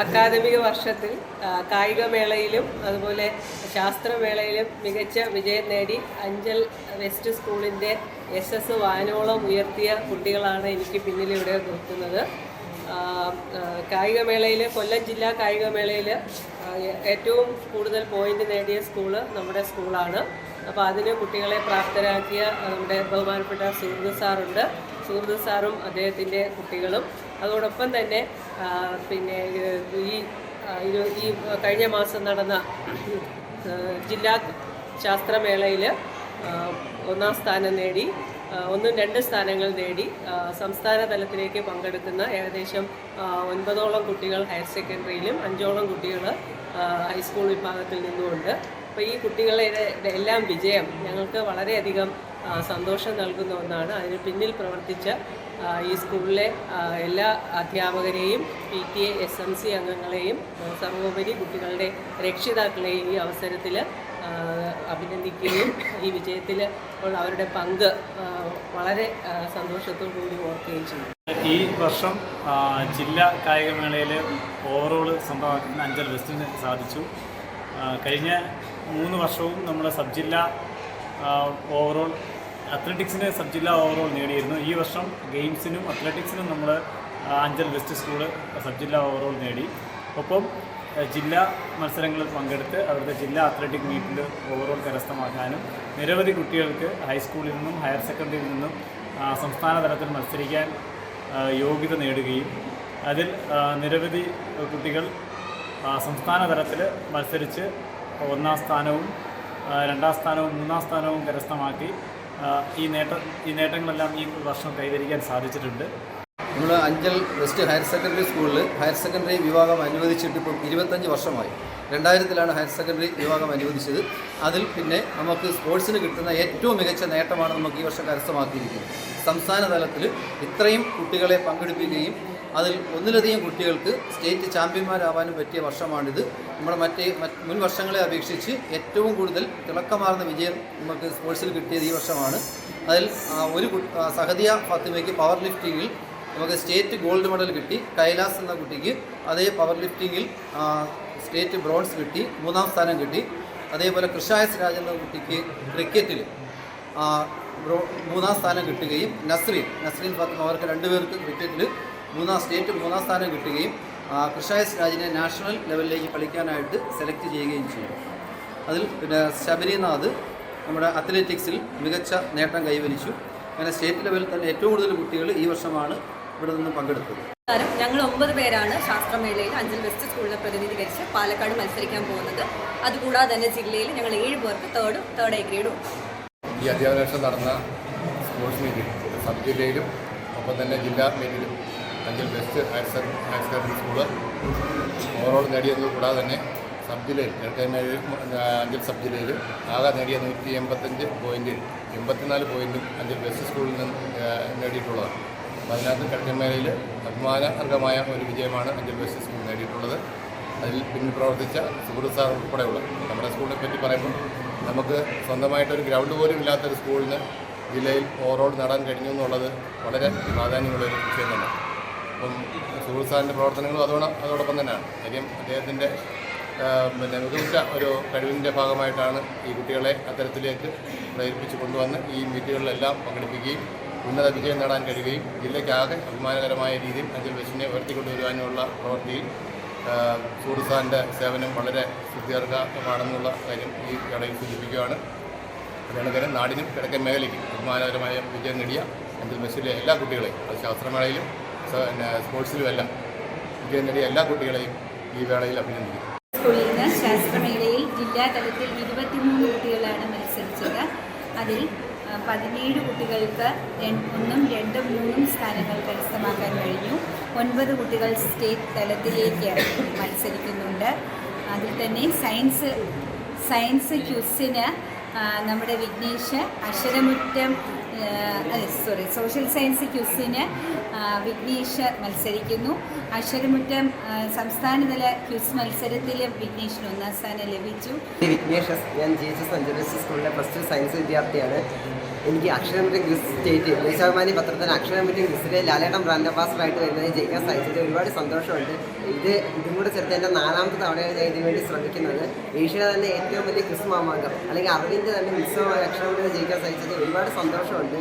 അക്കാദമിക വർഷത്തിൽ കായികമേളയിലും അതുപോലെ ശാസ്ത്രമേളയിലും മികച്ച വിജയം നേടി അഞ്ചൽ വെസ്റ്റ് സ്കൂളിന്റെ എസ് എസ് വാനോളം ഉയർത്തിയ കുട്ടികളാണ് എനിക്ക് പിന്നിലിവിടെ നിർത്തുന്നത് കായികമേളയിൽ കൊല്ലം ജില്ലാ കായികമേളയിൽ ഏറ്റവും കൂടുതൽ പോയിന്റ് നേടിയ സ്കൂൾ നമ്മുടെ സ്കൂളാണ്. അപ്പോൾ അതിന് കുട്ടികളെ പ്രാപ്തരാക്കിയ നമ്മുടെ ബഹുമാനപ്പെട്ട സുഹൃത്ത് സാറുണ്ട്. സുഹൃത്ത് സാറും അദ്ദേഹത്തിന്റെ കുട്ടികളും. അതോടൊപ്പം തന്നെ പിന്നെ ഈ ഈ കഴിഞ്ഞ മാസം നടന്ന ജില്ലാ ശാസ്ത്രമേളയിൽ ഒന്നാം സ്ഥാനം നേടി ഒന്നും രണ്ട് സ്ഥാനങ്ങൾ നേടി സംസ്ഥാന തലത്തിലേക്ക് പങ്കെടുക്കുന്ന ഏകദേശം ഒൻപതോളം കുട്ടികൾ ഹയർ സെക്കൻഡറിയിലും അഞ്ചോളം കുട്ടികൾ ഹൈസ്കൂൾ വിഭാഗത്തിൽ നിന്നുമുണ്ട്. അപ്പോൾ ഈ കുട്ടികളുടെ എല്ലാം വിജയം ഞങ്ങൾക്ക് വളരെയധികം സന്തോഷം നൽകുന്ന ഒന്നാണ്. അതിന് പിന്നിൽ പ്രവർത്തിച്ച ഈ സ്കൂളിലെ എല്ലാ അധ്യാപകരെയും P T A S M C അംഗങ്ങളെയും സർവോപരി കുട്ടികളുടെ രക്ഷിതാക്കളെയും ഈ അവസരത്തിൽ അഭിനന്ദിക്കുകയും ഈ വിജയത്തിൽ അവരുടെ പങ്ക് വളരെ സന്തോഷത്തോടു കൂടി ഓർക്കുകയും ചെയ്യും. ഈ വർഷം ജില്ലാ കായികമേളയിൽ ഓവറോൾ സ്വന്തമാക്കുന്ന അഞ്ചൽ വെസ്റ്റിന് സാധിച്ചു. കഴിഞ്ഞ മൂന്ന് വർഷവും നമ്മുടെ സബ് ജില്ലാ ഓവറോൾ അത്ലറ്റിക്സിന് സബ് ജില്ലാ ഓവറോൾ നേടിയിരുന്നു. ഈ വർഷം ഗെയിംസിനും അത്ലറ്റിക്സിനും നമ്മൾ അഞ്ചൽ വെസ്റ്റ് സ്കൂൾ സബ് ജില്ലാ ഓവറോൾ നേടി. ഒപ്പം ജില്ലാ മത്സരങ്ങളിൽ പങ്കെടുത്ത് അവിടുത്തെ ജില്ലാ അത്ലറ്റിക് മീറ്റിൽ ഓവറോൾ കരസ്ഥമാക്കാനും നിരവധി കുട്ടികൾക്ക് ഹൈസ്കൂളിൽ നിന്നും ഹയർ സെക്കൻഡറിയിൽ നിന്നും സംസ്ഥാന തലത്തിൽ മത്സരിക്കാൻ യോഗ്യത നേടുകയും അതിൽ നിരവധി കുട്ടികൾ സംസ്ഥാന തലത്തിൽ മത്സരിച്ച് ഒന്നാം സ്ഥാനവും രണ്ടാം സ്ഥാനവും മൂന്നാം സ്ഥാനവും കരസ്ഥമാക്കി ഈ നേട്ട ഈ നേട്ടങ്ങളെല്ലാം ഈ വർഷം കൈവരിക്കാൻ സാധിച്ചിട്ടുണ്ട്. നമ്മൾ അഞ്ചൽ വെസ്റ്റ് ഹയർ സെക്കൻഡറി സ്കൂളിൽ ഹയർ സെക്കൻഡറി വിഭാഗം അനുവദിച്ചിട്ട് ഇപ്പം ഇരുപത്തഞ്ച് വർഷമായി. രണ്ടായിരത്തിലാണ് ഹയർ സെക്കൻഡറി വിഭാഗം അനുവദിച്ചത്. അതിൽ പിന്നെ നമുക്ക് സ്പോർട്സിന് കിട്ടുന്ന ഏറ്റവും മികച്ച നേട്ടമാണ് നമുക്ക് ഈ വർഷം കരസ്ഥമാക്കിയിരിക്കുന്നത്. സംസ്ഥാന തലത്തിൽ ഇത്രയും കുട്ടികളെ പങ്കെടുപ്പിക്കുകയും അതിൽ ഒന്നിലധികം കുട്ടികൾക്ക് സ്റ്റേറ്റ് ചാമ്പ്യന്മാരാവാനും പറ്റിയ വർഷമാണിത്. നമ്മുടെ മറ്റേ മുൻ വർഷങ്ങളെ അപേക്ഷിച്ച് ഏറ്റവും കൂടുതൽ തിളക്കമാർന്ന വിജയം നമുക്ക് സ്പോർട്സിൽ കിട്ടിയത് ഈ വർഷമാണ്. അതിൽ ഒരു സഹദിയ ഫാത്തിമയ്ക്ക് പവർ ലിഫ്റ്റിങ്ങിൽ നമുക്ക് സ്റ്റേറ്റ് ഗോൾഡ് മെഡൽ കിട്ടി. കൈലാസ് എന്ന കുട്ടിക്ക് അതേ പവർ ലിഫ്റ്റിങ്ങിൽ സ്റ്റേറ്റ് ബ്രോൺസ് കിട്ടി. മൂന്നാം സ്ഥാനം കിട്ടി. അതേപോലെ കൃഷായസ് രാജ് എന്ന കുട്ടിക്ക് ക്രിക്കറ്റിൽ മൂന്നാം സ്ഥാനം കിട്ടുകയും നസ്രീൻ നസ്രീൻ ഫാത്തിമ അവർക്ക് രണ്ടുപേർക്ക് ക്രിക്കറ്റിൽ മൂന്നാം സ്റ്റേറ്റ് മൂന്നാം സ്ഥാനം കിട്ടുകയും കൃഷായസ് രാജിനെ നാഷണൽ ലെവലിലേക്ക് കളിക്കാനായിട്ട് സെലക്ട് ചെയ്യുകയും ചെയ്തു. അതിൽ പിന്നെ ശബരിനാഥ് നമ്മുടെ അത്ലറ്റിക്സിൽ മികച്ച നേട്ടം കൈവരിച്ചു. അങ്ങനെ സ്റ്റേറ്റ് ലെവലിൽ തന്നെ ഏറ്റവും കൂടുതൽ കുട്ടികൾ ഈ വർഷമാണ് ഇവിടെ നിന്ന് പങ്കെടുത്തത്. ഞങ്ങൾ ഒമ്പത് പേരാണ് ശാസ്ത്രമേളയിൽ അഞ്ചൽ വെസ്റ്റ് സ്കൂളിനെ പ്രതിനിധീകരിച്ച് പാലക്കാട് മത്സരിക്കാൻ പോകുന്നത്. അതുകൂടാതെ തന്നെ ജില്ലയിൽ ഞങ്ങൾ ഏഴ് പേർക്ക് തേർഡും തേർഡ് ഐ ഗ്രേഡും ഈ അധ്യാപന വർഷം നടന്ന സ്പോർട്സ് മീറ്റിൽ സബ് ജില്ലയിലും ഒപ്പം തന്നെ ജില്ലാ മീറ്റിലും Anchal west higher higher secondary school overall നേടിയത് കൂടാതെ തന്നെ സബ് ജില്ലയിൽ എടക്കമേഴ് അഞ്ചൽ സബ് ജില്ലയിൽ ആകെ നേടിയ നൂറ്റി എൺപത്തഞ്ച് പോയിന്റ് എൺപത്തിനാല് പോയിന്റും അഞ്ചൽ ബെസ്റ്റ് സ്കൂളിൽ നിന്ന് നേടിയിട്ടുള്ളതാണ്. അപ്പോൾ അതിനകത്ത് കിഴക്കമേലയിൽ അഭിമാനകരമായ ഒരു വിജയമാണ് അഞ്ചൽ ബെസ്റ്റ് സ്കൂൾ നേടിയിട്ടുള്ളത്. അതിൽ പിന്നിൽ പ്രവർത്തിച്ച സുഹൃത്ത് സാർ ഉൾപ്പെടെയുള്ള നമ്മുടെ സ്കൂളിനെ പറ്റി പറയുമ്പോൾ നമുക്ക് സ്വന്തമായിട്ടൊരു ഗ്രൗണ്ട് പോലും ഇല്ലാത്തൊരു സ്കൂളിന് ജില്ലയിൽ ഓവറോൾ നേടാൻ കഴിഞ്ഞു എന്നുള്ളത് വളരെ പ്രാധാന്യമുള്ളൊരു വിഷയം തന്നെ അപ്പം സുഹൃത്ത് സാറിന്റെ പ്രവർത്തനങ്ങളും അതോടെ അതോടൊപ്പം തന്നെയാണ്. കാര്യം അദ്ദേഹത്തിന്റെ പിന്നെ മികച്ച ഒരു കഴിവിന്റെ ഭാഗമായിട്ടാണ് ഈ കുട്ടികളെ അത്തരത്തിലേക്ക് പ്രേരിപ്പിച്ച് കൊണ്ടുവന്ന് ഈ മീറ്റുകളിലെല്ലാം പങ്കെടുപ്പിക്കുകയും ഉന്നത വിജയം നേടാൻ കഴിയുകയും ജില്ലയ്ക്കാകെ അഭിമാനകരമായ രീതിയിൽ അഞ്ചൽ വെച്ചിനെ ഉയർത്തിക്കൊണ്ടുവരുവാനുള്ള പ്രവൃത്തിയിൽ സൂറിസാറിന്റെ സേവനം വളരെ സുദീർഘമാണെന്നുള്ള കാര്യം ഈ കടയിൽ സൂചിപ്പിക്കുകയാണ്. അതുകൊണ്ട് നാടിനും കിഴക്കൻ മേഖലയ്ക്കും അഭിമാനകരമായ വിജയം നേടിയ അഞ്ചൽ ബസ്സിലെ എല്ലാ കുട്ടികളെയും അത് ശാസ്ത്രമേളയിലും പിന്നെ സ്പോർട്സിലും എല്ലാം വിജയം നേടിയ എല്ലാ കുട്ടികളെയും ഈ വേളയിൽ അഭിനന്ദിക്കുന്നു. സ്കൂളിൽ നിന്ന് ശാസ്ത്രമേളയിൽ ജില്ലാ തലത്തിൽ ഇരുപത്തിമൂന്ന് കുട്ടികളാണ് മത്സരിച്ചത്. അതിൽ പതിനേഴ് കുട്ടികൾക്ക് ഒന്നും രണ്ടും മൂന്നും സ്ഥാനങ്ങൾ കരസ്ഥമാക്കാൻ കഴിഞ്ഞു. ഒൻപത് കുട്ടികൾ സ്റ്റേറ്റ് തലത്തിലേക്ക് മത്സരിക്കുന്നുണ്ട്. അതിൽ തന്നെ സയൻസ് സയൻസ് ക്യൂസിന് നമ്മുടെ Vignesh Aksharamuttam sorry social science ക്യൂസിന് Vignesh മത്സരിക്കുന്നു അക്ഷരമുറ്റം സംസ്ഥാനതല ക്യൂസ് മത്സരത്തിൽ വിഘ്നേഷിന് ഒന്നാം സ്ഥാനം ലഭിച്ചു വിഘ്നേഷ്. ഞാൻ ജി എച്ച് എസ് സ്കൂളിലെ ഫസ്റ്റ് സയൻസ് വിദ്യാർത്ഥിയാണ് എനിക്ക് അക്ഷരമിറ്റി ക്രിസ് സ്റ്റേറ്റ് ദേശാഭിമാനി പത്രത്തിന് അക്ഷരമിറ്റി ഗ്രിസിലെ ലാലേട്ടൻ ബ്രാൻഡ് അംബാസഡറായിട്ട് വരുന്നതിന് ജയിക്കാൻ സാധിച്ചത് ഒരുപാട് സന്തോഷമുണ്ട്. ഇത് ഇതും കൂടെ ചേർത്ത് എന്റെ നാലാമത്തെ തവണയാണ് ഞാൻ ഇതിനുവേണ്ടി ശ്രമിക്കുന്നത്. ഏഷ്യയിലെ തന്നെ ഏറ്റവും വലിയ ക്രിസ് മാമാങ്കം അല്ലെങ്കിൽ അറിവിന്റെ തന്നെ ഉത്സവമായ അക്ഷരമിറ്റി ജയിക്കാൻ സാധിച്ചത് ഒരുപാട് സന്തോഷമുണ്ട്.